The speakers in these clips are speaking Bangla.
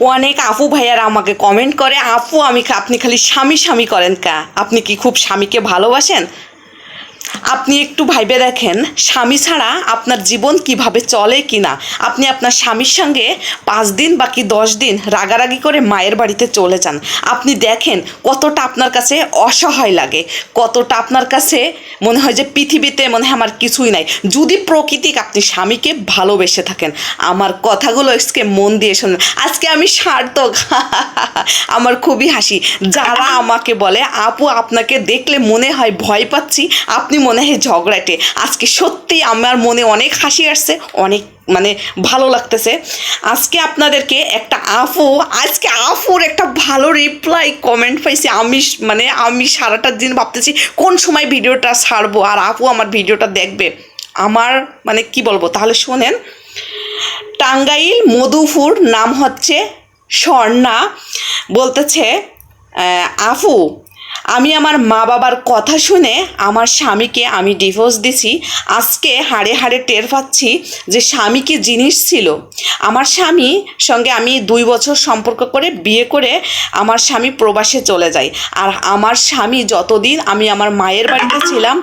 অনেক আপু ভাইয়ারা আমাকে কমেন্ট করে, আপু, আমি আপনি খালি স্বামী স্বামী করেন কা। আপনি কি খুব স্বামীকে ভালোবাসেন? আপনি একটু ভাইবে দেখেন, স্বামী ছাড়া আপনার জীবন কীভাবে চলে কি না আপনি আপনার স্বামীর সঙ্গে পাঁচ দিন বাকি দশ দিন রাগারাগি করে মায়ের বাড়িতে চলে যান। আপনি দেখেন কতটা আপনার কাছে অসহায় লাগে, কতটা আপনার কাছে মনে হয় যে পৃথিবীতে মনে হয় আমার কিছুই নাই। যদি প্রকৃতিক আপনি স্বামীকে ভালোবেসে থাকেন, আমার কথাগুলো আজকে মন দিয়ে শোনেন। আজকে আমি সার্থক। আমার খুবই হাসি। যারা আমাকে বলে, আপু, আপনাকে দেখলে মনে হয় ভয় পাচ্ছি। আপনি মনে হয় ঝগড়াটে। আজকে সত্যি আমার মনে অনেক হাসি আসছে, অনেক মানে ভালো লাগতেছে। আজকে আপনাদেরকে একটা আফু, আজকে আফুর একটা ভালো রিপ্লাই কমেন্ট পাইছি। আমি মানে আমি সারাটা দিন ভাবতেছি, কোন সময় ভিডিওটা ছাড়বো আর আপু আমার ভিডিওটা দেখবে? আমার মানে কি বলব? তাহলে শোনেন। টাঙ্গাইল মধুপুর নাম হচ্ছে স্বর্ণা। বলতেছে আফু আমি আমার মা বাবার কথা শুনে আমার স্বামীকে আমি ডিভোর্স দিছি। আজকে হাড়ে হাড়ে টের পাচ্ছি যে স্বামী কি জিনিস ছিল। আমার স্বামী সঙ্গে আমি দুই বছর সম্পর্ক করে বিয়ে করে আমার স্বামী প্রবাসে চলে যায়। আর আমার স্বামী যতদিন আমি আমার মায়ের বাড়িতে ছিলাম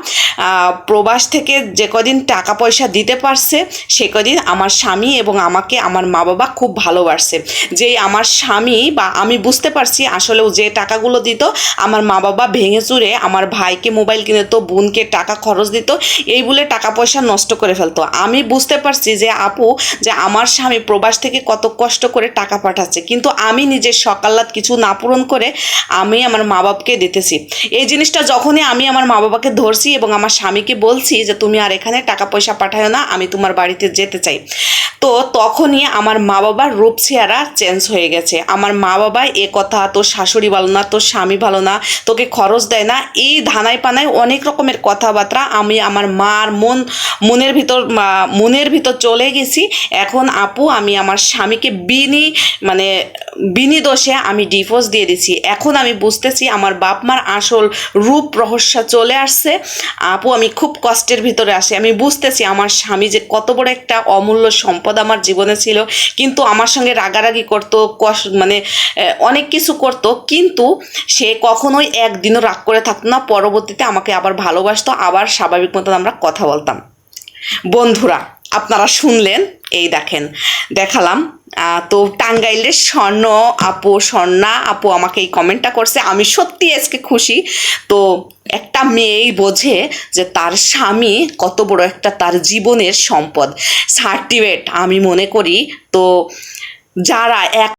প্রবাস থেকে যে কদিন টাকা পয়সা দিতে পারছে, সে কদিন আমার স্বামী এবং আমাকে আমার মা বাবা খুব ভালোবাসছে যে আমার স্বামী বা আমি বুঝতে পারছি আসলেও যে টাকাগুলো দিত, আমার মা বাবা ভেঙে চুরে আমার ভাইকে মোবাইল কিনে তো বোনকে টাকা খরচ দিত, এই বলে টাকা পয়সা নষ্ট করে ফেলতো। আমি বুঝতে পারছি যে, আপু, যে আমার স্বামী প্রবাস থেকে কত কষ্ট করে টাকা পাঠাচ্ছে। কিন্তু আমি নিজের সকালাত কিছু না পূরণ করে আমি আমার মা বাবাকে দিতেছি। এই জিনিসটা যখনই আমি আমার মা বাবাকে ধরছি এবং আমার স্বামীকে বলছি যে, তুমি আর এখানে টাকা পয়সা পাঠায় না, আমি তোমার বাড়িতে যেতে চাই। তো তখনই আমার মা বাবার রূপ চেহারা চেঞ্জ হয়ে গেছে। আমার মা বাবা এ কথা তোর শাশুড়ি ভালো না, তোর স্বামী ভালো না, তোকে খরচ দেয় না। এই ধানায় পানায় অনেক রকমের কথাবার্তা আমি আমার মার মন, মনের ভিতর মনের ভিতর চলে গেছি। এখন আপু, আমি আমার স্বামীকে বিনি মানে বিনি দোষে আমি ডিভোর্স দিয়ে দিছি। এখন আমি বুঝতেছি আমার বাপ মার আসল রূপ রহস্য চলে আসছে। আপু, আমি খুব কষ্টের ভিতরে আসি আমি বুঝতেছি আমার স্বামী যে কত বড় একটা অমূল্য সম্পদ আমার জীবনে ছিল। কিন্তু আমার সঙ্গে রাগারাগি করতো, কষ মানে অনেক কিছু করতো। কিন্তু সে কখনোই একদিনও রাগ করে থাকতো না। পরবর্তীতে আমাকে আবার ভালোবাসতো। আবার স্বাভাবিক মতন আমরা কথা বলতাম। বন্ধুরা, আপনারা শুনলেন এই দেখেন, দেখালাম। তো টাঙ্গাইলের স্বর্ণ আপু, স্বর্ণা আপু আমাকে এই কমেন্টটা করছে। আমি সত্যি আজকে খুশি। তো একটা মেয়েই বোঝে যে তার স্বামী কত বড় একটা তার জীবনের সম্পদ। সার্টিফিকেট আমি মনে করি, তো যারা এক